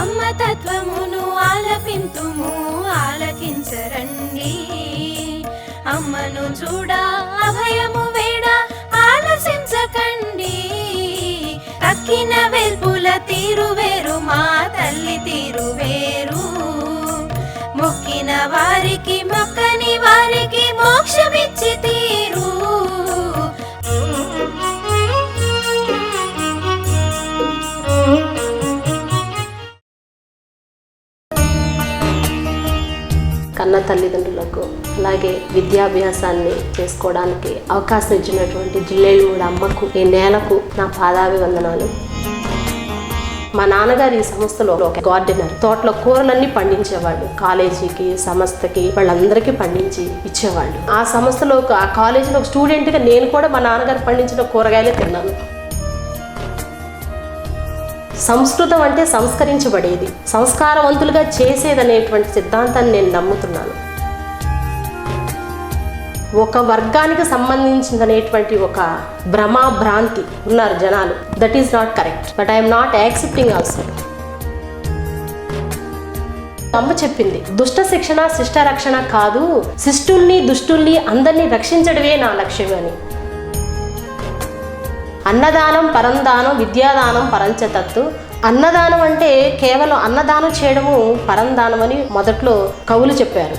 అమ్మ తత్వమును ఆలపింతుము ఆలకించరండి. అమ్మను చూడ అభయము వేడ ఆలసించకండి తక్కిన వెల్పుల తీరు వేరు మా తల్లి తీరు వేరు. మొక్కిన వారికి మొక్కని వారికి మోక్షమిచ్చి కన్న తల్లిదండ్రులకు అలాగే విద్యాభ్యాసాన్ని చేసుకోవడానికి అవకాశం ఇచ్చినటువంటి జిల్లేళ్ళమూడి అమ్మకు ఈ నేలకు నా పాదాభివందనాలు. మా నాన్నగారు ఈ సంస్థలో ఒక గార్డెనర్. తోటలో కూరలన్నీ పండించేవాళ్ళు. కాలేజీకి సంస్థకి వాళ్ళందరికీ పండించి ఇచ్చేవాళ్ళు. ఆ సంస్థలో ఆ కాలేజీలో ఒక స్టూడెంట్గా నేను కూడా మా నాన్నగారు పండించిన కూరగాయలే తిన్నాను. సంస్కృతం అంటే సంస్కరించబడేది. సంస్కారవంతులుగా చేసేదనేటువంటి సిద్ధాంతాన్ని నేను నమ్ముతున్నాను. ఒక వర్గానికి సంబంధించినటువంటి ఒక భ్రమ భ్రాంతి ఉన్నారు జనాలు. That is not correct but I'm not accepting also అమ్మ చెప్పింది దుష్ట శిక్షణ శిష్ట రక్షణ కాదు. శిష్టుల్ని దుష్టుల్ని అందరినీ రక్షించడమే నా లక్ష్యం అని. అన్నదానం పరందానం విద్యాదానం పరంచతత్తు. అన్నదానం అంటే కేవలం అన్నదానం చేయడము పరందానం అని మొదట్లో కవులు చెప్పారు.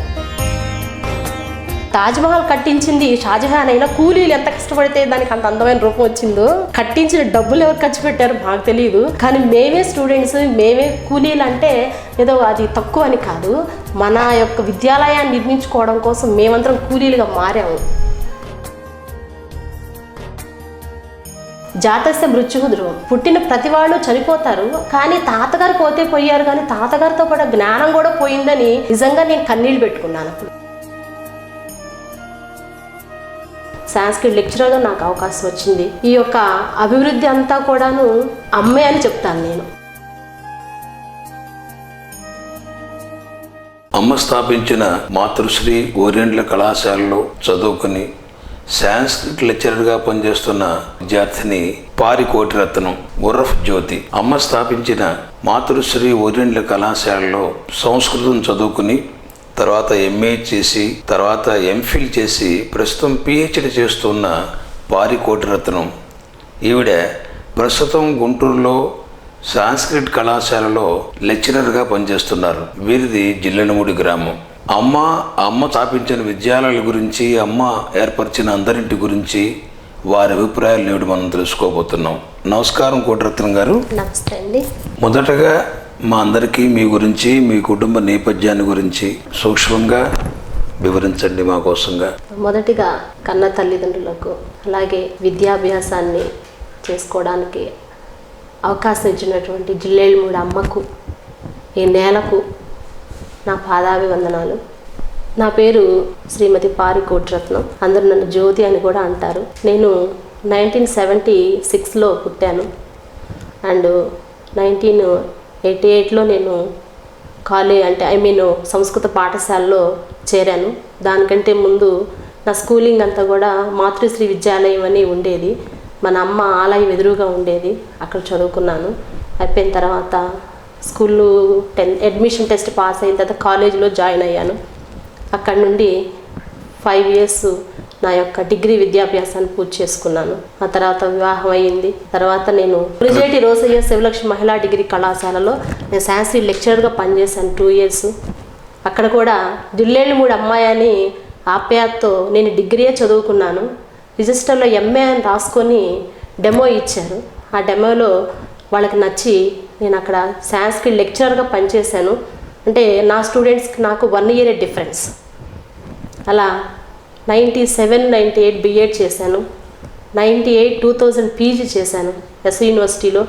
తాజ్మహల్ కట్టించింది షాజహాన్ అయినా కూలీలు ఎంత కష్టపడితే దానికి అంత అందమైన రూపం వచ్చిందో కట్టించిన డబ్బులు ఎవరు ఖర్చు పెట్టారో మాకు తెలియదు కానీ మేమే స్టూడెంట్స్ మేమే కూలీలు అంటే ఏదో అది తక్కువ అని కాదు. మన యొక్క విద్యాలయాన్ని నిర్మించుకోవడం కోసం మేమందరం కూలీలుగా మారాము. జాతస్య మృత్యు పుట్టిన ప్రతి వాళ్ళు చనిపోతారు కానీ తాతగారు పోతే పోయారు కానీ తాతగారితో పాటు జ్ఞానం కూడా పోయిందని నిజంగా నేను కన్నీళ్ళు పెట్టుకున్నాను. అప్పుడు సాంస్క్రిట్ లెక్చరర్గా నాకు అవకాశం వచ్చింది. ఈ యొక్క అభివృద్ధి అంతా కూడాను అమ్మే అని చెప్తాను నేను. అమ్మ స్థాపించిన మాతృశ్రీ ఓరియంట్ల కళాశాలలో చదువుకుని సాంస్క్రిట్ లెక్చరర్గా పనిచేస్తున్న విద్యార్థిని పారికోటి రత్నం ఉర్రఫ్ జ్యోతి. అమ్మ స్థాపించిన మాతృశ్రీ ఓరియంట్ల కళాశాలలో సంస్కృతం చదువుకుని తర్వాత ఎంఏ చేసి తర్వాత ఎంఫిల్ చేసి ప్రస్తుతం పిహెచ్డి చేస్తున్న పారికోటి రత్నం ఈవిడ ప్రస్తుతం గుంటూరులో సాంస్క్రిట్ కళాశాలలో లెక్చరర్గా పనిచేస్తున్నారు. వీరిది జిల్లనమూడి గ్రామం. అమ్మ అమ్మ స్థాపించిన విద్యాలయాల గురించి అమ్మ ఏర్పరిచిన అందరింటి గురించి వారి అభిప్రాయాలు నేడు మనం తెలుసుకోబోతున్నాం. నమస్కారం కోటరత్నం గారు. నమస్తే అండి. మొదటగా మా అందరికీ మీ గురించి మీ కుటుంబ నేపథ్యాన్ని గురించి సూక్ష్మంగా వివరించండి మా కోసంగా. మొదటిగా కన్న తల్లిదండ్రులకు అలాగే విద్యాభ్యాసాన్ని చేసుకోవడానికి అవకాశం ఇచ్చినటువంటి జిల్లేళ్ళమూడి అమ్మకు ఈ నేలకు నా పాదాభివందనాలు. నా పేరు శ్రీమతి పారి కోటిరత్నం. అందరూ నన్ను జ్యోతి అని కూడా అంటారు. నేను నైన్టీన్ సెవెంటీ సిక్స్లో పుట్టాను. అండ్ నైన్టీన్ ఎయిటీ ఎయిట్లో నేను కాలేజ్ అంటే ఐ మీన్ సంస్కృత పాఠశాలలో చేరాను. దానికంటే ముందు నా స్కూలింగ్ అంతా కూడా మాతృశ్రీ విద్యాలయం అని ఉండేది. మన అమ్మ ఆలయం ఎదురుగా ఉండేది. అక్కడ చదువుకున్నాను. అయిపోయిన తర్వాత స్కూల్లో టెన్ అడ్మిషన్ టెస్ట్ పాస్ అయిన తర్వాత కాలేజీలో జాయిన్ అయ్యాను. అక్కడ నుండి ఫైవ్ ఇయర్స్ నా యొక్క డిగ్రీ విద్యాభ్యాసాన్ని పూర్తి చేసుకున్నాను. ఆ తర్వాత వివాహం అయ్యింది. తర్వాత నేను ప్రిజేటి రోసయ్య శివలక్ష్మి మహిళా డిగ్రీ కళాశాలలో నేను శాస్త్రీ లెక్చరర్గా పనిచేశాను టూ ఇయర్స్ అక్కడ కూడా దిల్లేళ్ళు మూడు అమ్మాయి అని ఆప్యాయతో నేను డిగ్రీయే చదువుకున్నాను. రిజిస్టర్లో ఎంఏ అని రాసుకొని డెమో ఇచ్చారు. ఆ డెమోలో వాళ్ళకి నచ్చి నేను అక్కడ సాంస్క్రిట్ లెక్చరర్గా పనిచేశాను. అంటే నా స్టూడెంట్స్కి నాకు వన్ ఇయర్ డిఫరెన్స్ అలా ninety seven ninety eight BEd చేశాను ninety eight two thousand PG చేశాను ఎస్ యూనివర్సిటీలో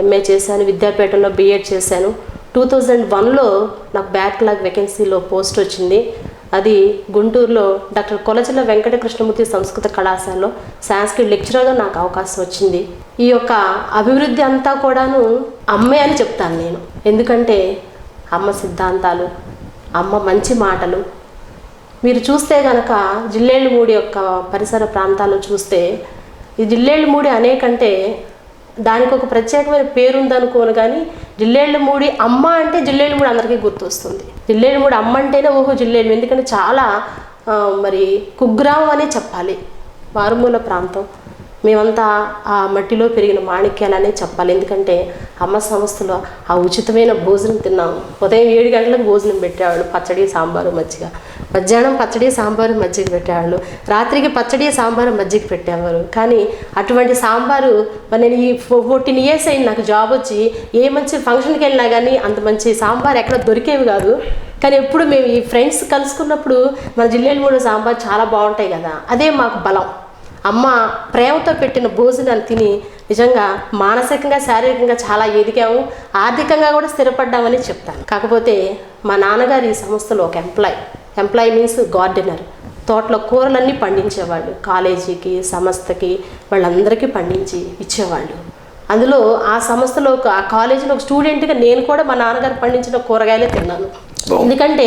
ఎంఏ చేశాను. విద్యాపీఠంలో బిఎడ్ చేశాను. టూ థౌజండ్ వన్లో నాకు బ్యాక్లాగ్ వేకెన్సీలో పోస్ట్ వచ్చింది. అది గుంటూరులో డాక్టర్ కొలచల వెంకటకృష్ణమూర్తి సంస్కృత కళాశాలలో సాంస్క్రిట్ లెక్చరర్గా నాకు అవకాశం వచ్చింది. ఈ యొక్క అభివృద్ధి అంతా కూడాను అమ్మే అని చెప్తాను నేను. ఎందుకంటే అమ్మ సిద్ధాంతాలు అమ్మ మంచి మాటలు. మీరు చూస్తే గనక జిల్లేళ్ళమూడి యొక్క పరిసర ప్రాంతాలు చూస్తే ఈ జిల్లేళ్ళు మూడి అనేకంటే దానికి ఒక ప్రత్యేకమైన పేరు ఉందనుకోను కానీ జిల్లేళ్ళు మూడి అమ్మ అంటే జిల్లేళ్ళు మూడి అందరికీ గుర్తొస్తుంది. జిల్లేళ్ళు మూడి అమ్మ అంటేనే ఓహో జిల్లేళ్ళు. ఎందుకంటే చాలా మరి కుగ్రామం అనే చెప్పాలి. మారుమూల ప్రాంతం. మేమంతా ఆ మట్టిలో పెరిగిన మాణిక్యాలనే చెప్పాలి. ఎందుకంటే అమ్మ సంస్థలో ఆ ఉచితమైన భోజనం తిన్నాం ఉదయం ఏడు గంటలకు భోజనం పెట్టేవాళ్ళు పచ్చడి సాంబారు మజ్జిగ. మధ్యాహ్నం పచ్చడి సాంబారు మజ్జిగ పెట్టేవాళ్ళు. రాత్రికి పచ్చడి సాంబారు మజ్జిగ పెట్టేవారు. కానీ అటువంటి సాంబారు మరి నేను ఈ ఫోర్టీన్ ఇయర్స్ అయింది నాకు జాబ్ వచ్చి ఏ మంచి ఫంక్షన్కి వెళ్ళినా కానీ అంత మంచి సాంబార్ ఎక్కడ దొరికేవి కాదు. కానీ ఎప్పుడు మేము ఈ ఫ్రెండ్స్ కలుసుకున్నప్పుడు మన జిల్లేలు మూడు సాంబార్ చాలా బాగుంటాయి కదా. అదే మాకు బలం. అమ్మ ప్రేమతో పెట్టిన భోజనాన్ని తిని నిజంగా మానసికంగా శారీరకంగా చాలా ఎదిగాము ఆర్థికంగా కూడా స్థిరపడ్డామని చెప్తాను. కాకపోతే మా నాన్నగారు ఈ సంస్థలో ఒక ఎంప్లాయ్ ఎంప్లాయ్ మీన్స్ గార్డెనర్ తోటలో కూరలన్నీ పండించేవాళ్ళు. కాలేజీకి సంస్థకి వాళ్ళందరికీ పండించి ఇచ్చేవాళ్ళు. అందులో ఆ సంస్థలో ఒక ఆ కాలేజీలో ఒక స్టూడెంట్గా నేను కూడా మా నాన్నగారు పండించిన కూరగాయలే తిన్నాను. ఎందుకంటే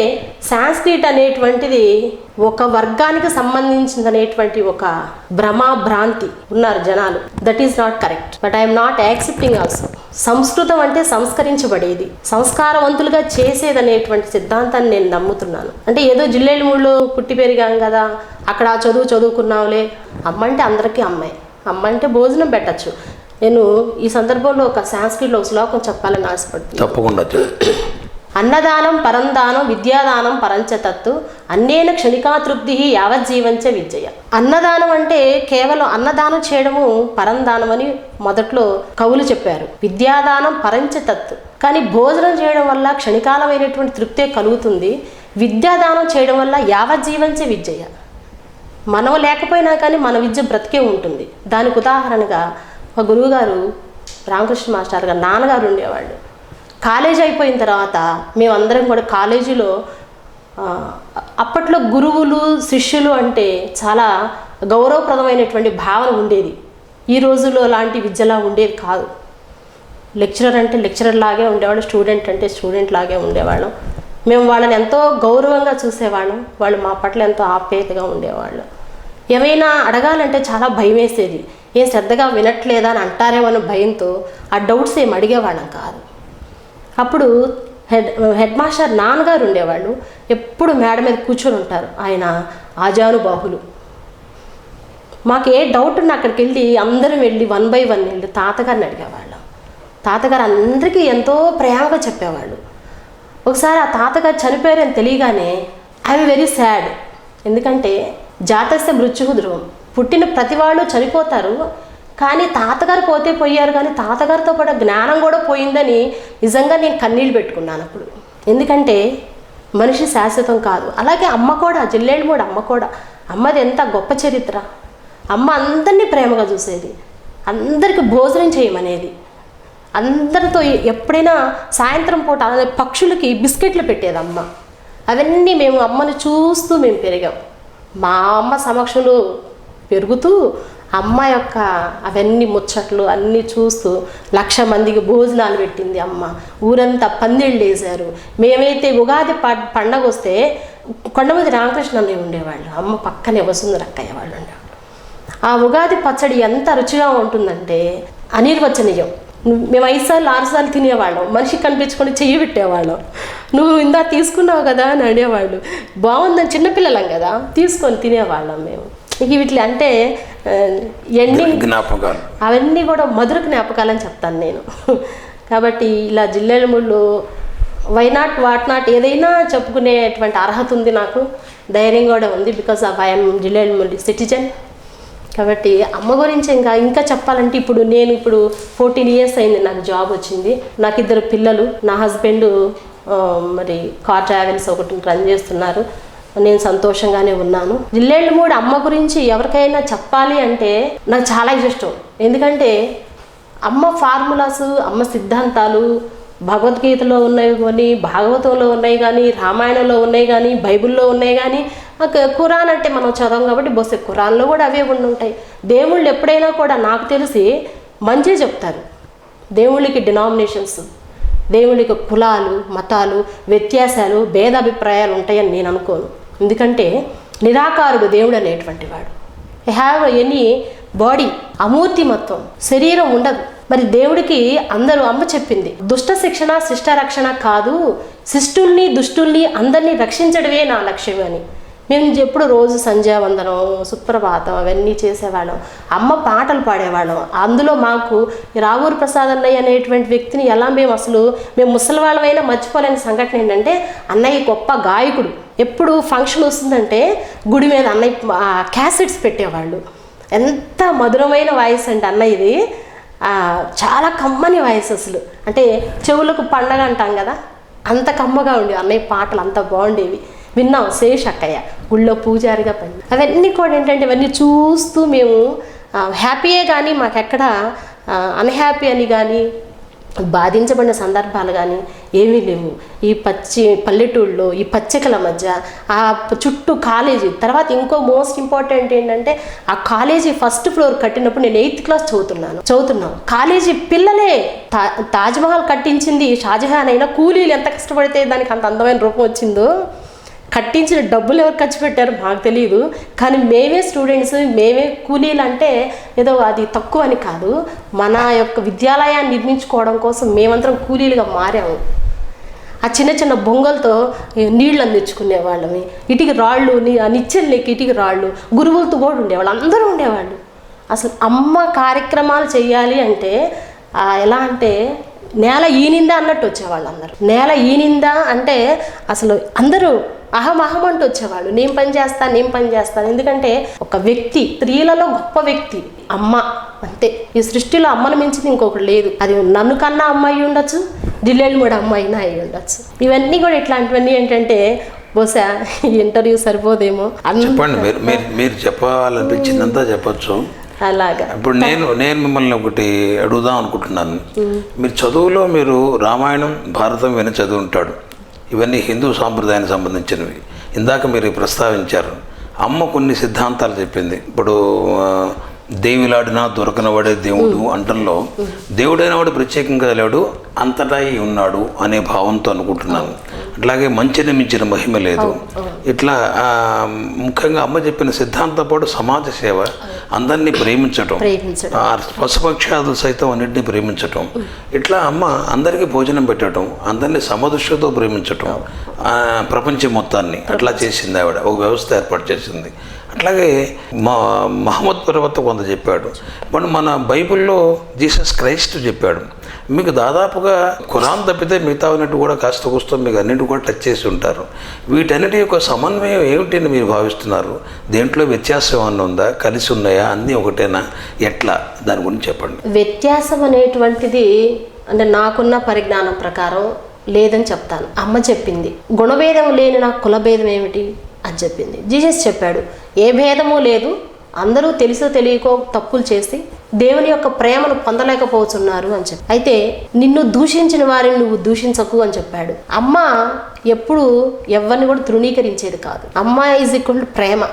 సాంస్క్రిట్ అనేటువంటిది ఒక వర్గానికి సంబంధించింది అనేటువంటి ఒక భ్రమ భ్రాంతి ఉన్నారు జనాలు. That is not correct but I'm not accepting also సంస్కృతం అంటే సంస్కరించబడేది. సంస్కారవంతులుగా చేసేది అనేటువంటి సిద్ధాంతాన్ని నేను నమ్ముతున్నాను. అంటే ఏదో జిల్లేళ్ళ మూళ్ళు పుట్టి పెరిగాం కదా అక్కడ చదువు చదువుకున్నాంలే అమ్మ అంటే అందరికీ అమ్మాయి. అమ్మ అంటే భోజనం పెట్టచ్చు. నేను ఈ సందర్భంలో ఒక సాంస్క్రిట్లో ఒక శ్లోకం చెప్పాలని ఆశపడుతున్నాను. తప్పకుండా. అన్నదానం పరందానం విద్యాదానం పరంచతత్తు అన్నేన క్షణికాతృప్తి యావజ్జీవంచ విద్యయ అన్నదానం అంటే కేవలం అన్నదానం చేయడము పరందానం అని మొదట్లో కవులు చెప్పారు. విద్యాదానం పరంచతత్తు. కానీ భోజనం చేయడం వల్ల క్షణికాలమైనటువంటి తృప్తే కలుగుతుంది. విద్యాదానం చేయడం వల్ల యావజ్జీవంచ విద్యయ మనం లేకపోయినా కానీ మన విద్య బ్రతికే ఉంటుంది. దానికి ఉదాహరణగా మా గురువుగారు రామకృష్ణ మాస్టర్ గారు నాన్నగారు ఉండేవాళ్ళు. కాలేజీ అయిపోయిన తర్వాత మేమందరం కూడా కాలేజీలో అప్పట్లో గురువులు శిష్యులు అంటే చాలా గౌరవప్రదమైనటువంటి భావన ఉండేది. ఈ రోజుల్లో లాంటి విద్యలా ఉండేది కాదు. లెక్చరర్ అంటే లెక్చరర్ లాగే ఉండేవాళ్ళు స్టూడెంట్ అంటే స్టూడెంట్ లాగే ఉండేవాళ్ళం. మేము వాళ్ళని ఎంతో గౌరవంగా చూసేవాళ్ళం వాళ్ళు మా పట్ల ఎంతో ఆప్యాయతగా ఉండేవాళ్ళు. ఏమైనా అడగాలంటే చాలా భయం వేసేది ఏం శ్రద్ధగా వినట్లేదా అని అంటారేమో అన్న భయంతో ఆ డౌట్స్ ఏం అడిగేవాళ్ళం కాదు. అప్పుడు హెడ్ హెడ్ మాస్టర్ నాన్నగారు ఉండేవాళ్ళు. ఎప్పుడు మేడ మీద కూర్చొని ఉంటారు. ఆయన ఆజానుబాహులు. మాకు ఏ డౌట్ ఉన్నా అక్కడికి వెళ్ళి అందరం వెళ్ళి వన్ బై వన్ వెళ్ళి తాతగారిని అడిగేవాళ్ళం. తాతగారు అందరికీ ఎంతో ప్రేమగా చెప్పేవాళ్ళు. ఒకసారి ఆ తాతగారు చనిపోయారని తెలియగానే ఐ వెరీ సాడ్ ఎందుకంటే జాతస్య మృత్యు ధ్రువం పుట్టిన ప్రతి వాళ్ళు చనిపోతారు. కానీ తాతగారు పోతే పోయారు కానీ తాతగారితో పాటు జ్ఞానం కూడా పోయిందని నిజంగా నేను కన్నీళ్ళు పెట్టుకున్నాను అప్పుడు. ఎందుకంటే మనిషి శాశ్వతం కాదు. అలాగే అమ్మ కూడా జిల్లేళ్ళు కూడా అమ్మ కూడా. అమ్మది ఎంత గొప్ప చరిత్ర. అమ్మ అందరినీ ప్రేమగా చూసేది. అందరికి భోజనం చేయమనేది. అందరితో ఎప్పుడైనా సాయంత్రం పూట అలాగే పక్షులకి బిస్కెట్లు పెట్టేది అమ్మ. అవన్నీ మేము అమ్మని చూస్తూ మేము పెరిగాం. మా అమ్మ సమక్షంలో పెరుగుతూ అమ్మ యొక్క అవన్నీ ముచ్చట్లు అన్నీ చూస్తూ లక్ష మందికి భోజనాలు పెట్టింది అమ్మ. ఊరంతా పందిళ్ళు వేశారు. మేమైతే ఉగాది ప- పండగ వస్తే కొండమంది రామకృష్ణ అన్నయ్య ఉండేవాళ్ళు. అమ్మ పక్కనే వసుంధరక్కయ్య వాళ్ళు ఉండేవాళ్ళు. ఆ ఉగాది పచ్చడి ఎంత రుచిగా ఉంటుందంటే అనిర్వచనీయం. మేము ఐదు సార్లు ఆరు సార్లు తినేవాళ్ళం. మనిషికి కనిపించుకొని చెయ్యి పెట్టేవాళ్ళం. నువ్వు ఇందా తీసుకున్నావు కదా అని అనేవాళ్ళు. బాగుందని చిన్నపిల్లలం కదా తీసుకొని తినేవాళ్ళం మేము. ఇక వీటి అంటే ఎండింగ్ జ్ఞాపకాలు. అవన్నీ కూడా మధుర జ్ఞాపకాలని చెప్తాను నేను. కాబట్టి ఇలా జిల్లేల ముళ్ళు వై నాట్ వాట్ నాట్ ఏదైనా చెప్పుకునేటువంటి అర్హత ఉంది నాకు. ధైర్యం కూడా ఉంది బికాస్ ఆఫ్ ఐఎమ్ జిల్లేల ముళ్ళు సిటిజన్ కాబట్టి అమ్మ గురించి ఇంకా ఇంకా చెప్పాలంటే ఇప్పుడు నేను ఇప్పుడు ఫోర్టీన్ ఇయర్స్ అయింది నాకు జాబ్ వచ్చింది. నాకు ఇద్దరు పిల్లలు నా హస్బెండ్ మరి కార్ ట్రావెల్స్ ఒకటి రన్ చేస్తున్నారు. నేను సంతోషంగానే ఉన్నాను. జిల్లేళ్ళు మూడు అమ్మ గురించి ఎవరికైనా చెప్పాలి అంటే నాకు చాలా ఇష్టం. ఎందుకంటే అమ్మ ఫార్ములాస్ అమ్మ సిద్ధాంతాలు భగవద్గీతలో ఉన్నాయి కానీ భాగవతంలో ఉన్నాయి కానీ రామాయణంలో ఉన్నాయి కానీ బైబిల్లో ఉన్నాయి కానీ నాకు ఖురాన్ అంటే మనం చదవం కాబట్టి బొసే ఖురాన్లో కూడా అవే ఉండి ఉంటాయి. దేవుళ్ళు ఎప్పుడైనా కూడా నాకు తెలిసి మంచి చెప్తారు. దేవుళ్ళకి డినామినేషన్స్ దేవుళ్ళకి కులాలు మతాలు వ్యత్యాసాలు భేదాభిప్రాయాలు ఉంటాయని నేను అనుకోను. ఎందుకంటే నిరాకారుడు దేవుడు అనేటువంటి వాడు. ఐ హ్యావ్ ఎనీ బాడీ అమూర్తిమత్వం శరీరం ఉండదు. మరి దేవుడికి అందరూ అమ్మ చెప్పింది దుష్ట శిక్షణ శిష్ట రక్షణ కాదు. శిష్టుల్ని దుష్టుల్ని అందరినీ రక్షించడమే నా లక్ష్యం అని. మేము ఎప్పుడు రోజు సంధ్యావందనం సుప్రభాతం అవన్నీ చేసేవాళ్ళం. అమ్మ పాటలు పాడేవాళ్ళం. అందులో మాకు రావూరు ప్రసాద్ అన్నయ్య అనేటువంటి వ్యక్తిని ఎలా మేము అసలు మేము ముసలి వాళ్ళమైనా మర్చిపోలేని సంఘటన ఏంటంటే అన్నయ్య గొప్ప గాయకుడు. ఎప్పుడు ఫంక్షన్ వస్తుందంటే గుడి మీద అన్నయ్య క్యాసెట్స్ పెట్టేవాళ్ళు. ఎంత మధురమైన వాయిస్ అంటే అన్నయ్యది చాలా కమ్మని వాయిస్ అసలు. అంటే చెవులకు పండగ అంటాం కదా అంత కమ్మగా ఉండేవి. అన్నయ్య పాటలు అంత బాగుండేవి. విన్నాం శేష్ అక్కయ్య? గుళ్ళో పూజారిగా పని. అవన్నీ కూడా ఏంటంటే ఇవన్నీ చూస్తూ మేము హ్యాపీయే కానీ మాకెక్కడ అన్హ్యాపీ అని కానీ బాధించబడిన సందర్భాలు కానీ ఏమీ లేవు. ఈ పచ్చి పల్లెటూళ్ళలో ఈ పచ్చికల మధ్య ఆ చుట్టూ కాలేజీ. తర్వాత ఇంకో మోస్ట్ ఇంపార్టెంట్ ఏంటంటే ఆ కాలేజీ ఫస్ట్ ఫ్లోర్ కట్టినప్పుడు నేను ఎయిత్ క్లాస్ చదువుతున్నాను. చదువుతున్నాను. కాలేజీ పిల్లలే తా తాజ్మహల్ కట్టించింది షాజహాన్ అయినా కూలీలు ఎంత కష్టపడితే దానికి అంత అందమైన రూపం వచ్చిందో. కట్టించిన డబ్బులు ఎవరు ఖర్చు పెట్టారో మాకు తెలియదు కానీ మేమే స్టూడెంట్స్ మేమే కూలీలు అంటే ఏదో అది తక్కువ అని కాదు. మన యొక్క విద్యాలయాన్ని నిర్మించుకోవడం కోసం మేమందరం కూలీలుగా మారాము. ఆ చిన్న చిన్న బొంగలతో నీళ్ళు అందించుకునే వాళ్ళమి ఇటుకి రాళ్ళు ని- ఆ ఇటుకి రాళ్ళు గురువులతో కూడా ఉండేవాళ్ళు అందరూ ఉండేవాళ్ళు. అసలు అమ్మ కార్యక్రమాలు చేయాలి అంటే ఎలా అంటే నేల ఈనిందా అన్నట్టు వచ్చేవాళ్ళు అందరూ. నేల ఈనిందా అంటే అసలు అందరూ అహం అహం అంటూ వచ్చేవాళ్ళు. నేను పని చేస్తాను నేను పని చేస్తాను. ఎందుకంటే ఒక వ్యక్తి స్త్రీలలో గొప్ప వ్యక్తి అమ్మ అంతే. ఈ సృష్టిలో అమ్మను మించింది ఇంకొకటి లేదు. అది నన్ను కన్నా అమ్మాయి ఉండొచ్చు జిల్లేళ్ళు కూడా అమ్మాయినా అయి ఉండొచ్చు. ఇవన్నీ కూడా ఇట్లాంటివన్నీ ఏంటంటే బహుశా ఈ ఇంటర్వ్యూ సరిపోదేమో. చెప్పండి మీరు మీరు మీరు చెప్పాలనిపించిందంతా చెప్పొచ్చు. అలాగా. ఇప్పుడు నేను నేను మిమ్మల్ని ఒకటి అడుగుదాం అనుకుంటున్నాను. మీరు చదువులో మీరు రామాయణం భారతం విని చదివి ఉంటాడు. ఇవన్నీ హిందూ సాంప్రదాయానికి సంబంధించినవి. ఇందాక మీరు ప్రస్తావించారు. అమ్మ కొన్ని సిద్ధాంతాలు చెప్పింది. ఇప్పుడు దేవిలాడినా దొరకనవాడే దేవుడు అంటంలో దేవుడైన వాడు ప్రత్యేకంగా లేడు అంతటా ఉన్నాడు అనే భావంతో అనుకుంటున్నాను. అట్లాగే మంచిని మించిన మహిమ లేదు. ఇట్లా ముఖ్యంగా అమ్మ చెప్పిన సిద్ధాంతం పాటు సమాజ సేవ అందరినీ ప్రేమించటం పశుపక్షాదులు సైతం అన్నింటినీ ప్రేమించటం. ఇట్లా అమ్మ అందరికీ భోజనం పెట్టడం అందరినీ సమదృష్టితో ప్రేమించటం ప్రపంచం మొత్తాన్ని అట్లా చేసింది ఆవిడ. ఒక వ్యవస్థ ఏర్పాటు చేసింది. అట్లాగే మా మహమ్మద్ పర్వత కొంత చెప్పాడు. ఇప్పుడు మన బైబిల్లో జీసస్ క్రైస్ట్ చెప్పాడు. మీకు దాదాపుగా ఖురాన్ తప్పితే మిగతా ఉన్నట్టు కూడా కాస్త కూస్తూ మీకు అన్నింటి కూడా టచ్ చేసి ఉంటారు. వీటన్నిటి యొక్క సమన్వయం ఏమిటి అని మీరు భావిస్తున్నారు? దేంట్లో వ్యత్యాసం ఏమన్నా ఉందా? కలిసి ఉన్నాయా? అన్నీ ఒకటేనా? ఎట్లా? దాని గురించి చెప్పండి. వ్యత్యాసం అనేటువంటిది అంటే నాకున్న పరిజ్ఞానం ప్రకారం లేదని చెప్తాను. అమ్మ చెప్పింది. గుణభేదం లేని నా కులభేదం ఏమిటి? అని చెప్పింది. జీసస్ చెప్పాడు ఏ భేదము లేదు. అందరూ తెలుసో తెలియకో తప్పులు చేసి దేవుని యొక్క ప్రేమను పొందలేకపోతున్నారు అని చెప్పి. అయితే నిన్ను దూషించిన వారిని నువ్వు దూషించకు అని చెప్పాడు. అమ్మ ఎప్పుడు ఎవరిని కూడా తృణీకరించేది కాదు. అమ్మ ఈజ్ ఈక్వల్ ప్రేమ.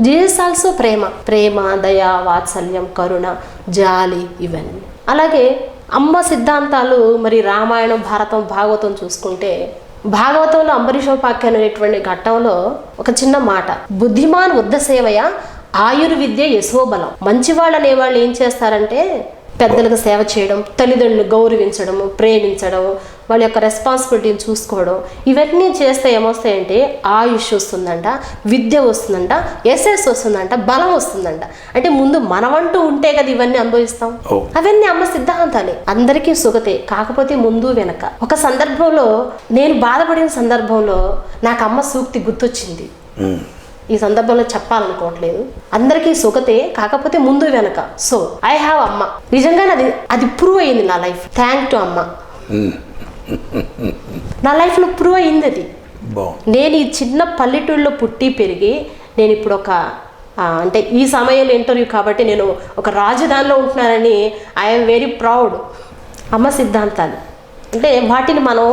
జీసస్ ఆల్సో ప్రేమ. ప్రేమ దయ వాత్సల్యం కరుణ జాలి ఇవన్నీ. అలాగే అమ్మ సిద్ధాంతాలు మరి రామాయణం భారతం భాగవతం చూసుకుంటే భాగవతంలో అంబరీషోపాఖ్యానం అనేటువంటి ఘట్టంలో ఒక చిన్న మాట. బుద్ధిమాన్ వద్ద సేవయ ఆయుర్విద్య యశోబలం మంచివాళ్ళు అనేవాళ్ళు ఏం చేస్తారంటే పెద్దలకు సేవ చేయడం తల్లిదండ్రులు గౌరవించడము ప్రేమించడం వాళ్ళ యొక్క రెస్పాన్సిబిలిటీని చూసుకోవడం ఇవన్నీ చేస్తే ఏమొస్తాయంటే ఆయుష్ వస్తుందంట విద్య వస్తుందంట ఎస్ఎస్ వస్తుందంట బలం వస్తుందంట. అంటే ముందు మనమంటూ ఉంటే కదా ఇవన్నీ అనుభవిస్తాం. అవన్నీ అమ్మ సిద్ధాంతాలే. అందరికీ సుగతే. కాకపోతే ముందు వెనక. ఒక సందర్భంలో నేను బాధపడిన సందర్భంలో నాకు అమ్మ సూక్తి గుర్తొచ్చింది. ఈ సందర్భంలో చెప్పాలనుకోవట్లేదు. అందరికీ సుఖతే కాకపోతే ముందు వెనక. సో ఐ హ్యావ్ అమ్మ. నిజంగానే అది అది ప్రూవ్ అయ్యింది నా లైఫ్ థ్యాంక్ టు అమ్మ. నా లైఫ్లో ప్రూవ్ అయ్యింది అది నేను ఈ చిన్న పల్లెటూళ్ళలో పుట్టి పెరిగి నేను ఇప్పుడు ఒక అంటే ఈ సమయంలో ఇంటర్వ్యూ కాబట్టి నేను ఒక రాజధానిలో ఉంటున్నానని ఐఎమ్ వెరీ ప్రౌడ్ అమ్మ సిద్ధాంతాలు. అంటే వాటిని మనం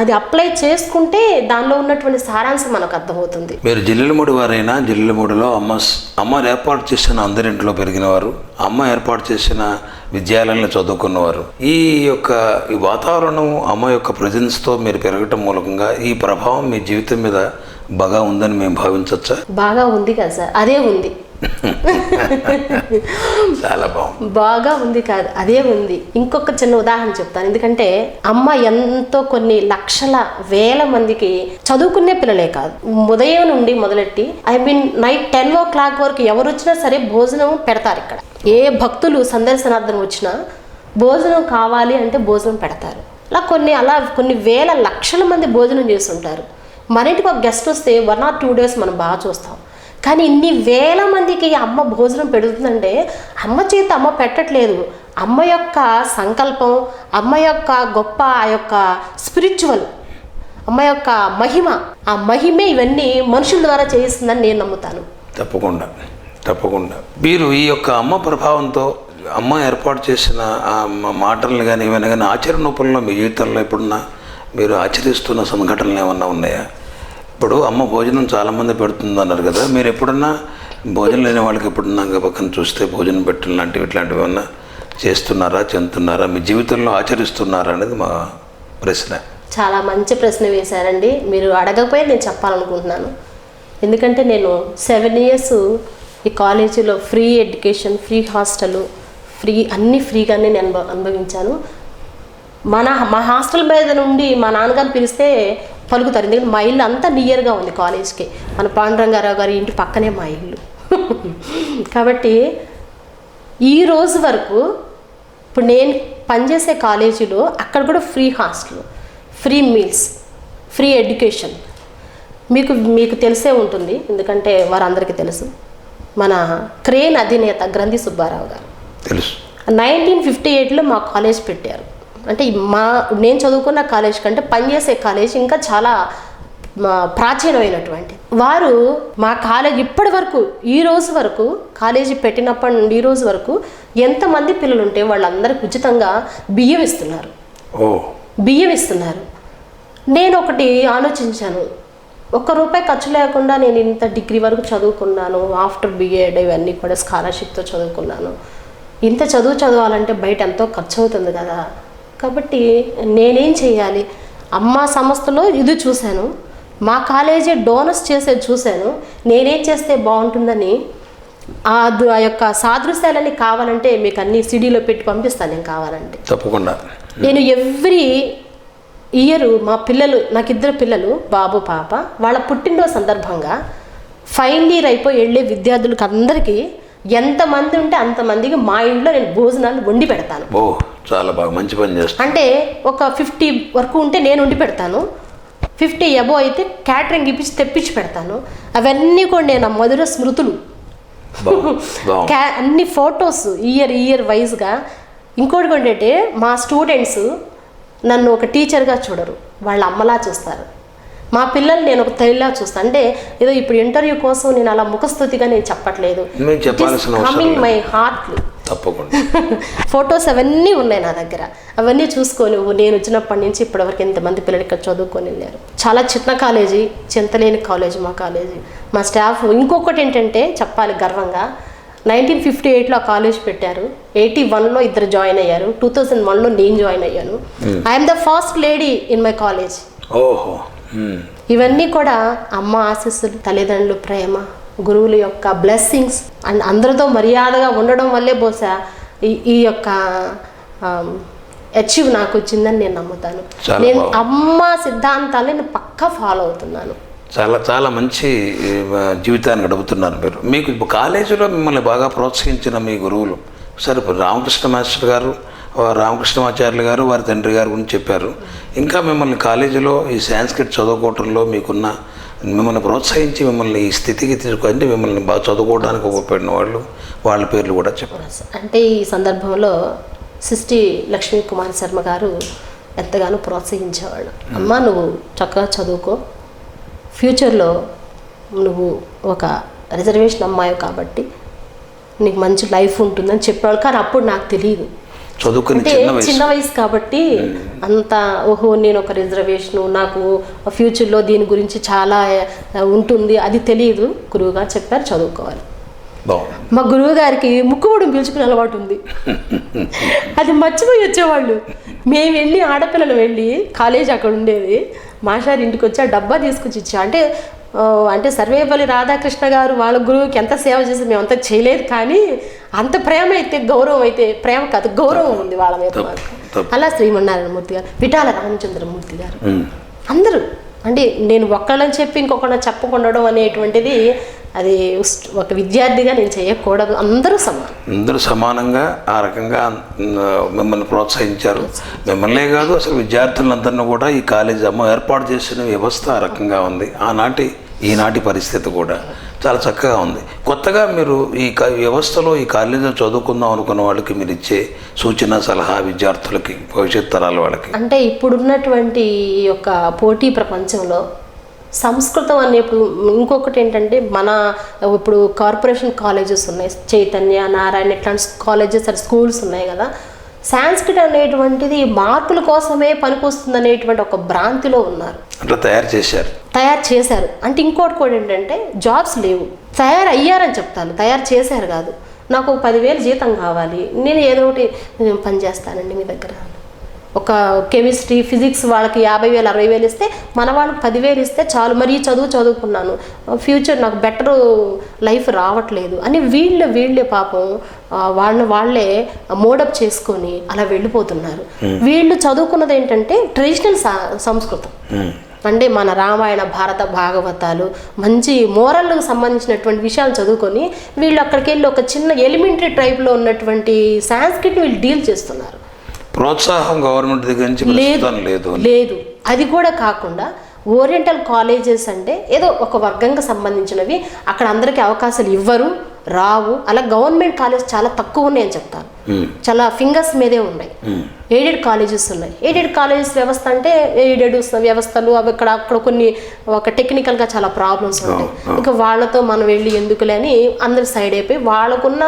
అది అప్లై చేసుకుంటే దానిలో ఉన్నటువంటి సారాంశం మనకు అర్థమవుతుంది. మీరు జిల్లెలమూడి వారైనా జిల్లెలమూడిలో అమ్మ అమ్మ ఏర్పాటు చేసిన అందరింట్లో పెరిగినవారు అమ్మ ఏర్పాటు చేసిన విద్యాలయంలో చదువుకున్నవారు. ఈ యొక్క ఈ వాతావరణం అమ్మ యొక్క ప్రజెన్స్తో మీరు పెరగటం మూలకంగా ఈ ప్రభావం మీ జీవితం మీద బాగా ఉందని మేము భావించవచ్చా? బాగా ఉంది కదా సార్. అదే ఉంది. చాలా బాగుంది. బాగా ఉంది కాదు అదే ఉంది. ఇంకొక చిన్న ఉదాహరణ చెప్తాను. ఎందుకంటే అమ్మ ఎంతో కొన్ని లక్షల వేల మందికి చదువుకునే పిల్లలే కాదు. ఉదయం నుండి మొదలెట్టి I mean night ten o'clock వరకు ఎవరు వచ్చినా సరే భోజనం పెడతారు ఇక్కడ. ఏ భక్తులు సందర్శనార్థం వచ్చినా భోజనం కావాలి అంటే భోజనం పెడతారు. అలా కొన్ని అలా కొన్ని వేల లక్షల మంది భోజనం చేస్తుంటారు. మన ఇంటికి ఒక గెస్ట్ వస్తే వన్ ఆర్ టూ డేస్ మనం బాగా చూస్తాం. కానీ ఇన్ని వేల మందికి అమ్మ భోజనం పెడుతుందంటే అమ్మ చేత అమ్మ పెట్టట్లేదు. అమ్మ యొక్క సంకల్పం అమ్మ యొక్క గొప్ప ఆ యొక్క స్పిరిచువల్ అమ్మ యొక్క మహిమ ఆ మహిమే ఇవన్నీ మనుషుల ద్వారా చేయిస్తుందని నేను నమ్ముతాను. తప్పకుండా తప్పకుండా. మీరు ఈ యొక్క అమ్మ ప్రభావంతో అమ్మ ఏర్పాటు చేసిన ఆ మాటలను కానీ ఏమైనా కానీ ఆచరణ రూపంలో మీ జీవితంలో ఎప్పుడున్నా మీరు ఆచరిస్తున్న సంఘటనలు ఏమన్నా ఉన్నాయా? ఇప్పుడు అమ్మ భోజనం చాలామంది పెడుతుంది అన్నారు కదా మీరు ఎప్పుడన్నా భోజనం లేని వాళ్ళకి ఎప్పుడన్నా ఇంకా పక్కన చూస్తే భోజనం పెట్టడం లాంటివి ఇట్లాంటివి ఏమన్నా చేస్తున్నారా చెందుతున్నారా? మీ జీవితంలో ఆచరిస్తున్నారా అనేది మా ప్రశ్న. చాలా మంచి ప్రశ్న వేశారండి. మీరు అడగకపోయి నేను చెప్పాలనుకుంటున్నాను. ఎందుకంటే నేను సెవెన్ ఇయర్స్ ఈ కాలేజీలో free education free hostel free అన్నీ ఫ్రీగానే నేను అనుభ- అనుభవించాను. మన మా హాస్టల్ మీద నుండి మా నాన్నగారు పిలిస్తే పలుకుతారు. ఎందుకంటే మా ఇల్లు అంతా నియర్గా ఉంది కాలేజ్కి మన పాండురంగారావు గారి ఇంటి పక్కనే మా ఇల్లు. కాబట్టి ఈ రోజు వరకు ఇప్పుడు నేను పనిచేసే కాలేజీలో అక్కడ కూడా free hostel free meals free education మీకు మీకు తెలిసే ఉంటుంది. ఎందుకంటే వారందరికీ తెలుసు. మన క్రేన్ అధినేత గ్రంథి సుబ్బారావు గారు. తెలుసు. నైన్టీన్ ఫిఫ్టీ ఎయిట్లో మా కాలేజ్ పెట్టారు. అంటే మా నేను చదువుకున్న కాలేజ్ కంటే పనిచేసే కాలేజ్ ఇంకా చాలా ప్రాచీనమైనటువంటి. వారు మా కాలేజ్ ఇప్పటి వరకు ఈ రోజు వరకు కాలేజీ పెట్టినప్పటి నుండి ఈ రోజు వరకు ఎంతమంది పిల్లలు ఉంటే వాళ్ళందరికీ ఉచితంగా బియ్యం ఇస్తున్నారు. బియ్యం ఇస్తున్నారు. నేను ఒకటి ఆలోచించాను. ఒక్క రూపాయి ఖర్చు లేకుండా నేను ఇంత డిగ్రీ వరకు చదువుకున్నాను ఆఫ్టర్ బిఎడ్ ఇవన్నీ కూడా స్కాలర్షిప్తో చదువుకున్నాను. ఇంత చదువు చదవాలంటే బయట ఎంతో ఖర్చు అవుతుంది కదా. కాబట్టి నేనేం చేయాలి? అమ్మ సంస్థలో ఇది చూశాను. మా కాలేజీ డోనర్స్ చేసేది చూశాను. నేనేం చేస్తే బాగుంటుందని ఆ యొక్క సాదృశ్యాలన్నీ కావాలంటే మీకు అన్ని సిడీలో పెట్టి పంపిస్తాను నేను కావాలంటే. తప్పకుండా. నేను ఎవ్రీ ఇయర్ మా పిల్లలు నాకు ఇద్దరు పిల్లలు బాబు పాప వాళ్ళ పుట్టినరోజు సందర్భంగా ఫైనల్ ఇయర్ అయిపోయి వెళ్ళే విద్యార్థులకు అందరికీ ఎంతమంది ఉంటే అంతమందికి మా ఇంట్లో నేను భోజనాలు వండి పెడతాను. ఓ చాలా బాగా మంచి పని చేస్తాను అంటే ఒక ఫిఫ్టీ వరకు ఉంటే నేను వండి పెడతాను. ఫిఫ్టీ అబో అయితే క్యాటరింగ్ ఇప్పించి తెప్పించి పెడతాను. అవన్నీ కూడా నేను ఆ మధుర స్మృతులు. అన్ని ఫొటోస్ ఇయర్ ఇయర్ వైజ్గా. ఇంకోటి కూడా ఏంటంటే మా స్టూడెంట్స్ నన్ను ఒక టీచర్గా చూడరు. వాళ్ళ అమ్మలా చూస్తారు. మా పిల్లలు నేను ఒక తల్లిలా చూస్తాను అంటే ఏదో ఇప్పుడు ఇంటర్వ్యూ కోసం నేను అలా ముఖస్థుతిగా నేను చెప్పట్లేదు. కమింగ్. మై హార్ట్ తప్పకుండా. ఫొటోస్ అవన్నీ ఉన్నాయి నా దగ్గర. అవన్నీ చూసుకొని నేను వచ్చినప్పటి నుంచి ఇప్పటివరకు ఎంతమంది పిల్లలు ఇక్కడ చదువుకొని వెళ్ళారు. చాలా చిన్న కాలేజీ చింతలేని కాలేజీ మా కాలేజీ మా స్టాఫ్ ఇంకొకటి ఏంటంటే చెప్పాలి గర్వంగా నైన్టీన్ ఫిఫ్టీ ఎయిట్లో ఆ కాలేజ్ పెట్టారు. ఎయిటీ వన్లో ఇద్దరు జాయిన్ అయ్యారు. టూ థౌజండ్ వన్లో నేను జాయిన్ అయ్యాను. I'm the first lady in my college ఓహో. ఇవన్నీ కూడా అమ్మ ఆశీస్సులు తల్లిదండ్రులు ప్రేమ గురువుల యొక్క బ్లెస్సింగ్స్ అండ్ అందరితో మర్యాదగా ఉండడం వల్లే బహుశా ఈ ఈ యొక్క అచీవ్ నాకు వచ్చిందని నేను నమ్ముతాను. నేను. అమ్మ సిద్ధాంతాన్ని నేను పక్కా ఫాలో అవుతున్నాను. చాలా చాలా మంచి జీవితాన్ని గడుపుతున్నారు మీరు. మీకు కాలేజీలో మిమ్మల్ని బాగా ప్రోత్సహించిన మీ గురువులు సరే రామకృష్ణ మాస్టర్ గారు రామకృష్ణమాచార్యులు గారు వారి తండ్రి గారు గురించి చెప్పారు. ఇంకా మిమ్మల్ని కాలేజీలో ఈ సాంస్క్రిట్ చదువుకోవటంలో మీకున్న మిమ్మల్ని ప్రోత్సహించి మిమ్మల్ని ఈ స్థితికి తీసుకొని మిమ్మల్ని బాగా చదువుకోవడానికి ఉపయోగపడిన వాళ్ళు వాళ్ళ పేర్లు కూడా చెప్పారు అంటే ఈ సందర్భంలో సిస్టి లక్ష్మీ కుమార్ శర్మ గారు ఎంతగానో ప్రోత్సహించేవాళ్ళు. అమ్మ నువ్వు చక్కగా చదువుకో. ఫ్యూచర్లో నువ్వు ఒక రిజర్వేషన్ అమ్మాయి కాబట్టి నీకు మంచి లైఫ్ ఉంటుందని చెప్పేవాళ్ళు. కానీ అప్పుడు నాకు తెలియదు. చదువుకుని అంటే చిన్న వయసు. చిన్న వయసు కాబట్టి అంత ఓహో నేను ఒక రిజర్వేషన్ నాకు ఫ్యూచర్లో దీని గురించి చాలా ఉంటుంది అది తెలియదు. గురువుగా చెప్పారు చదువుకోవాలి. మా గురువు గారికి ముక్కుబుడం పిలుచుకునే అలవాటు ఉంది. అది మర్చిపోయి వచ్చేవాళ్ళు. మేము వెళ్ళి ఆడపిల్లలు వెళ్ళి కాలేజ్ అక్కడ ఉండేది. మాషారి ఇంటికి వచ్చి ఆ డబ్బా తీసుకొచ్చి ఇచ్చా. అంటే అంటే సర్వేపల్లి రాధాకృష్ణ గారు వాళ్ళ గురువుకి ఎంత సేవ చేసి మేము అంత చేయలేదు కానీ అంత ప్రేమ అయితే గౌరవం అయితే ప్రేమ కాదు గౌరవం ఉంది వాళ్ళ మీద. అలా శ్రీమన్నారాయణమూర్తి గారు విఠాల రామచంద్రమూర్తి గారు. అందరూ. అంటే నేను ఒక్కళ్ళని చెప్పి ఇంకొకళ్ళని చెప్పకుండడం అనేటువంటిది అది ఒక విద్యార్థిగా నేను చేయకూడదు. అందరూ సమానం. అందరూ సమానంగా ఆ రకంగా మిమ్మల్ని ప్రోత్సహించారు. మిమ్మల్నే కాదు అసలు విద్యార్థులందరినీ కూడా ఈ కాలేజీ అమ్మ ఏర్పాటు చేసిన వ్యవస్థ ఆ రకంగా ఉంది. ఆనాటి ఈనాటి పరిస్థితి కూడా చాలా చక్కగా ఉంది. కొత్తగా మీరు ఈ వ్యవస్థలో ఈ కాలేజీలో చదువుకుందాం అనుకున్న వాళ్ళకి మీరు ఇచ్చే సూచన సలహా విద్యార్థులకి భవిష్యత్ తరాల వాళ్ళకి? అంటే ఇప్పుడున్నటువంటి ఈ యొక్క పోటీ ప్రపంచంలో సంస్కృతం అనేప్పుడు ఇంకొకటి ఏంటంటే మన ఇప్పుడు కార్పొరేషన్ కాలేజెస్ ఉన్నాయి. చైతన్య నారాయణ ఇట్లాంటి కాలేజెస్ అండ్ స్కూల్స్ ఉన్నాయి కదా. సాంస్క్రిట్ అనేటువంటిది మార్కుల కోసమే పనికొస్తుంది అనేటువంటి ఒక భ్రాంతిలో ఉన్నారు. అట్లా తయారు చేశారు. తయారు చేశారు. అంటే ఇంకోటి కూడా ఏంటంటే జాబ్స్ లేవు. తయారు అయ్యారని చెప్తాను. తయారు చేశారు కాదు. నాకు పదివేలు జీతం కావాలి. నేను ఏదో ఒకటి పని చేస్తానండి మీ దగ్గర. ఒక కెమిస్ట్రీ ఫిజిక్స్ వాళ్ళకి యాభై వేలు అరవై వేలు ఇస్తే మన వాళ్ళకి పదివేలు ఇస్తే చాలు. మరి చదువు చదువుకున్నాను. ఫ్యూచర్ నాకు బెటర్ లైఫ్ రావట్లేదు అని వీళ్ళే వీళ్ళే పాపం ఆ, వాళ్ళని వాళ్ళే మోడప్ చేసుకొని అలా వెళ్ళిపోతున్నారు. వీళ్ళు చదువుకున్నది ఏంటంటే ట్రెడిషనల్ సంస్కృతం. అంటే మన రామాయణ భారత భాగవతాలు మంచి మోరల్కి సంబంధించినటువంటి విషయాలు చదువుకొని వీళ్ళు అక్కడికి వెళ్ళి ఒక చిన్న ఎలిమెంటరీ టైప్లో ఉన్నటువంటి సాంస్క్రిట్ వీళ్ళు డీల్ చేస్తున్నారు. ప్రోత్సాహం గవర్నమెంట్ దగ్గర నుంచి లేదు లేదు. అది కూడా కాకుండా ఓరియంటల్ కాలేజెస్ అంటే ఏదో ఒక వర్గంగా సంబంధించినవి. అక్కడ అందరికీ అవకాశాలు ఇవ్వరు. రావు అలా గవర్నమెంట్ కాలేజ్ చాలా తక్కువ ఉన్నాయని చెప్తాను ఉమ్. చాలా ఫింగర్స్ మీదే ఉన్నాయి. ఎయిడెడ్ కాలేజెస్ ఉన్నాయి. ఎయిడెడ్ కాలేజెస్ వ్యవస్థ అంటే ఎయిడెడ్ వ్యవస్థలు అవి ఇక్కడ అక్కడ కొన్ని ఒక టెక్నికల్గా చాలా ప్రాబ్లమ్స్ ఉంటాయి. ఇంకా వాళ్ళతో మనం వెళ్ళి ఎందుకులే అని అందరు సైడ్ అయిపోయి వాళ్ళకున్న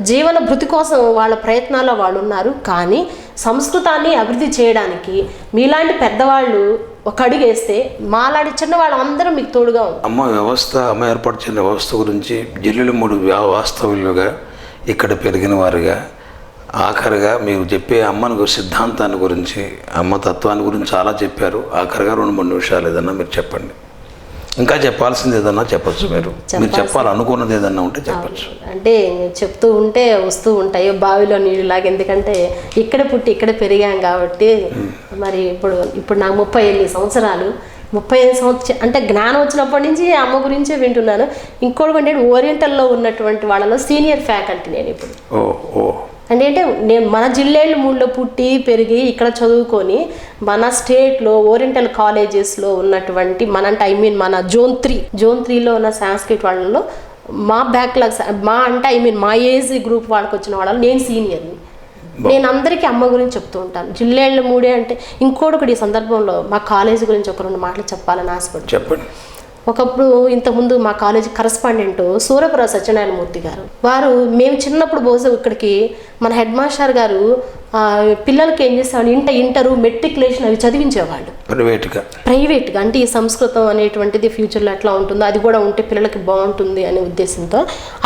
జీవన భృతి కోసం వాళ్ళ ప్రయత్నాల్లో వాళ్ళు ఉన్నారు. కానీ సంస్కృతాన్ని అభివృద్ధి చేయడానికి మీలాంటి పెద్దవాళ్ళు ఒక అడుగు వేస్తే చిన్న వాళ్ళందరూ మీకు తోడుగా అమ్మ వ్యవస్థ అమ్మ ఏర్పాటు చేసిన వ్యవస్థ గురించి జిల్లుల మూడు వాస్తవ్యులుగా ఇక్కడ పెరిగిన వారుగా ఆఖరిగా మీరు చెప్పే అమ్మను సిద్ధాంతాన్ని గురించి అమ్మ తత్వాన్ని గురించి చాలా చెప్పారు. ఆఖరిగా రెండు మూడు నిమిషాలు ఏదన్నా మీరు చెప్పండి. ఇంకా చెప్పాల్సింది ఏదన్నా చెప్పచ్చు మీరు. మీరు చెప్పాలనుకున్నది ఏదన్నా ఉంటే చెప్పచ్చు. అంటే చెప్తూ ఉంటే వస్తూ ఉంటాయి. బావిలో నీళ్ళలాగా ఎందుకంటే ఇక్కడ పుట్టి ఇక్కడ పెరిగాం కాబట్టి మరి ఇప్పుడు ఇప్పుడు నాకు ముప్పై ఎనిమిది సంవత్సరాలు. ముప్పై ఐదు సంవత్సరం అంటే జ్ఞానం వచ్చినప్పటి నుంచి అమ్మ గురించే వింటున్నాను. ఇంకోటి ఓరియంటల్లో ఉన్నటువంటి వాళ్ళలో సీనియర్ ఫ్యాకల్టీ నేను ఇప్పుడు. ఓ ఓ అంటే అంటే నేను మన జిల్లేళ్ళు మూడులో పుట్టి పెరిగి ఇక్కడ చదువుకొని మన స్టేట్లో ఓరియంటల్ కాలేజెస్లో ఉన్నటువంటి మన అంటే ఐ మీన్ మన జోన్ త్రీ జోన్ త్రీలో ఉన్న సాంస్క్రిట్ వాళ్ళలో మా బ్యాక్లాగ్స్ మా అంటే ఐ మీన్ మా ఏజ్ గ్రూప్ వాళ్ళకి వచ్చిన వాళ్ళలో నేను సీనియర్ని. నేను అందరికీ అమ్మ గురించి చెప్తూ ఉంటాను. జిల్లేళ్ళ మూడే అంటే ఇంకోటి ఈ సందర్భంలో మా కాలేజీ గురించి ఒక రెండు మాటలు చెప్పాలని ఆశపడుతున్నాను. చెప్పండి. ఒకప్పుడు ఇంతకుముందు మా కాలేజీ కరస్పాండెంట్ సూరపుర సత్యనారాయణమూర్తి గారు. వారు మేము చిన్నప్పుడు బహుశా ఇక్కడికి మన హెడ్ మాస్టర్ గారు పిల్లలకి ఏం చేసేవాళ్ళు? ఇంట ఇంటరు మెట్రికులేషన్ అవి చదివించేవాళ్ళు. ప్రైవేట్గా. ప్రైవేట్గా అంటే ఈ సంస్కృతం అనేటువంటిది ఫ్యూచర్లో ఎట్లా ఉంటుందో అది కూడా ఉంటే పిల్లలకి బాగుంటుంది అనే ఉద్దేశంతో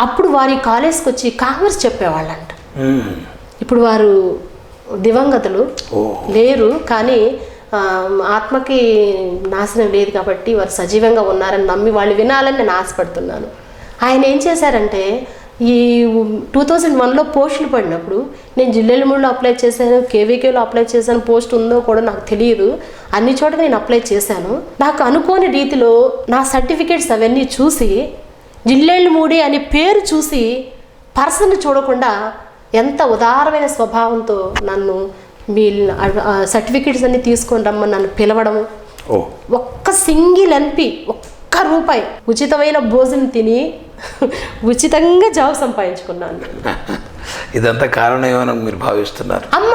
అప్పుడు వారి కాలేజ్కి వచ్చి కామర్స్ చెప్పేవాళ్ళంట. ఇప్పుడు వారు దివంగతులు లేరు కానీ ఆత్మకి నాశనం లేదు కాబట్టి వారు సజీవంగా ఉన్నారని నమ్మి వాళ్ళు వినాలని నేను ఆశపడుతున్నాను. ఆయన ఏం చేశారంటే ఈ టూ థౌజండ్ వన్లో పోస్టులు పడినప్పుడు నేను జిల్లెలమూడిలో అప్లై చేశాను కేవీకేలో అప్లై చేశాను పోస్ట్ ఉందో కూడా నాకు తెలియదు. అన్ని చోట్ల నేను అప్లై చేశాను. నాకు అనుకోని రీతిలో నా సర్టిఫికేట్స్ అవన్నీ చూసి జిల్లెళ్ళమూడి అనే పేరు చూసి పర్సన్ చూడకుండా ఎంత ఉదారమైన స్వభావంతో నన్ను మీ సర్టిఫికేట్స్ అన్ని తీసుకొని రమ్మని నన్ను పిలవడం ఓ. ఒక్క సింగిల్ ఎన్పి ఒక్క రూపాయి ఉచితమైన భోజనం తిని ఉచితంగా జాబ్ సంపాదించుకున్నాను. ఇదంతా కారణం ఏమైనా మీరు భావిస్తున్నారు. అమ్మ!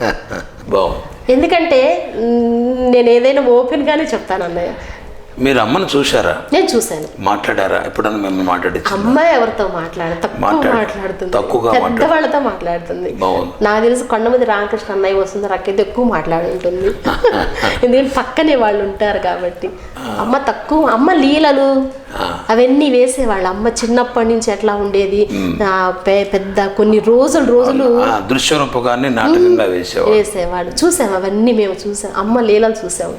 బాగుంది. ఎందుకంటే నేను ఏదైనా ఓపెన్గానే చెప్తాను అన్నయ్య. మీరు అమ్మను చూశారా? నేను చూశాను. మాట్లాడారా? ఎప్పుడన్నా మిమ్మల్ని మాట్లాడించి అమ్మాయి ఎవరితో మాట్లాడ తక్కువ మాట్లాడు- మాట్లాడుతుంది. తక్కువగా పెద్ద వాళ్ళతో మాట్లాడుతుంది. నాకు తెలిసి కొండమంది రామకృష్ణ అన్నయ్య వస్తుంది అక్కడైతే ఎక్కువ మాట్లాడుంటుంది. ఎందుకంటే పక్కనే వాళ్ళు ఉంటారు కాబట్టి. అమ్మ తక్కువ అమ్మ లీలలు అవన్నీ వేసేవాళ్ళు. అమ్మ చిన్నప్పటి నుంచి ఎట్లా ఉండేది? పెద్ద కొన్ని రోజులు రోజులు దృశ్య రూపకాన్ని నాటకంగా వేసేవాళ్ళు. చూసాం అవన్నీ మేము చూసాం. అమ్మ లీలలు చూసాము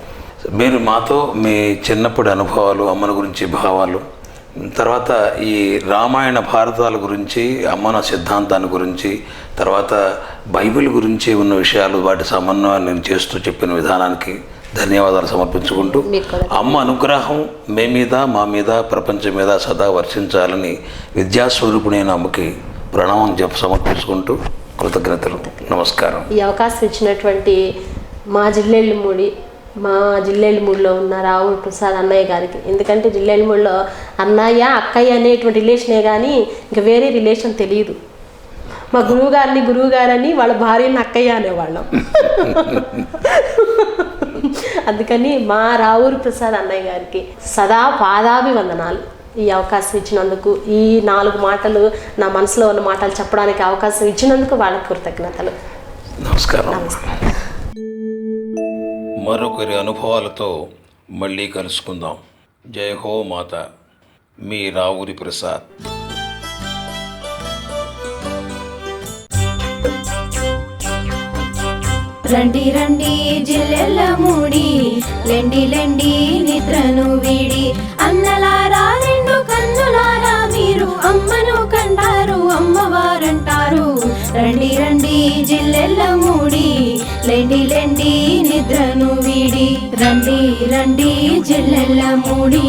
మీరు మాతో మీ చిన్నప్పటి అనుభవాలు అమ్మని గురించి భావాలు తర్వాత ఈ రామాయణ భారతాల గురించి అమ్మన సిద్ధాంతాన్ని గురించి తర్వాత బైబిల్ గురించి ఉన్న విషయాలు వాటి సమన్వయాన్ని చేస్తూ చెప్పిన విధానానికి ధన్యవాదాలు సమర్పించుకుంటూ అమ్మ అనుగ్రహం మీ మీద మా మీద ప్రపంచం మీద సదా వర్షించాలని విద్యాస్వరూపుడైన అమ్మకి ప్రణామం చెప్ప సమర్పించుకుంటూ కృతజ్ఞతలు. నమస్కారం. ఈ అవకాశం ఇచ్చినటువంటి మా జిల్లెళ్ళమూడి మా జిల్లెళ్ళమూడిలో ఉన్న రావుల ప్రసాద్ అన్నయ్య గారికి. ఎందుకంటే జిల్లెళ్ళమూడిలో అన్నయ్య అక్కయ్య అనేటువంటి రిలేషనే కానీ ఇంకా వేరే రిలేషన్ తెలియదు మా గురువు గారిని గురువు గారని వాళ్ళ భార్యని అక్కయ్య అనేవాళ్ళం. అందుకని మా రావూరు ప్రసాద్ అన్నయ్య గారికి సదా పాదాభివందనాలు ఈ అవకాశం ఇచ్చినందుకు ఈ నాలుగు మాటలు నా మనసులో ఉన్న మాటలు చెప్పడానికి అవకాశం ఇచ్చినందుకు వాళ్ళకి కృతజ్ఞతలు. నమస్కారం. మరొకరి అనుభవాలతో మళ్ళీ కలుసుకుందాం. జయ హో మాత. మీ రావురి ప్రసాద్. రండి రండి జిల్లెల్ల మూడి. లెండి లెండి నిద్రను వీడి. అన్నలారా రెండు కన్నులారా మీరు. అమ్మను కంటారు అమ్మవారంటారు. రండి రండి జిల్లెల్ల మూడి. లెండి లెండి నిద్రను వీడి రండి రండి జిల్లెల్ల మూడి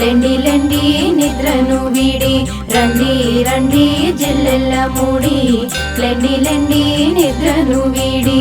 లెండి లెండి నిద్రను వీడి రండి రండి జిల్లెల్ల మూడి లెండి లెండి నిద్రను వీడి